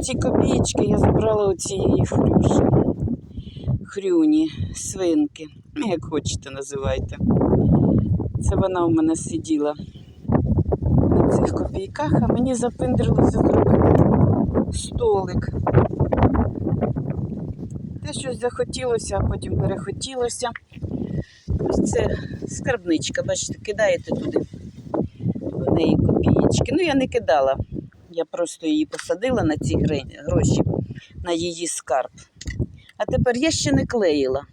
ці копійки я забрала у цієї хрюші. Хрюні, свинки, ну, як хочете називайте. Це вона у мене сиділа на цих копійках, а мені запиндрилося зробити столик. Те щось захотілося, а потім перехотілося. Ось це скарбничка, бачите, кидаєте туди в неї копієчки. Ну, я не кидала. Я просто її посадила на ці гроші, на її скарб. А тепер я ще не клеїла.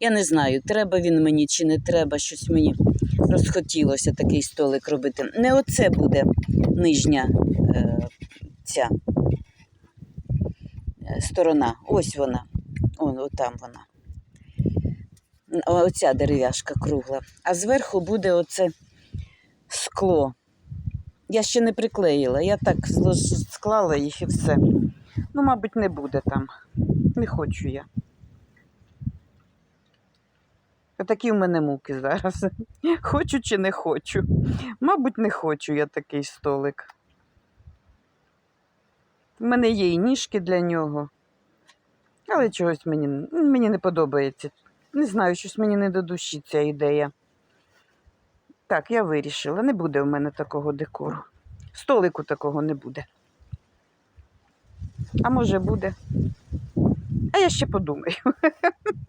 Я не знаю, треба він мені чи не треба, щось мені розхотілося такий столик робити. Не оце буде нижня е, ця е, сторона. Ось вона. Он, отам вона. Оця дерев'яшка кругла. А зверху буде оце скло. Я ще не приклеїла. Я так склала їх і все. Ну, мабуть, не буде там. Не хочу я. Такі в мене муки зараз. Хочу чи не хочу. Мабуть, не хочу я такий столик. У мене є і ніжки для нього. Але чогось мені, мені не подобається. Не знаю, щось мені не до душі ця ідея. Так, я вирішила, не буде у мене такого декору. Столику такого не буде. А може буде. А я ще подумаю.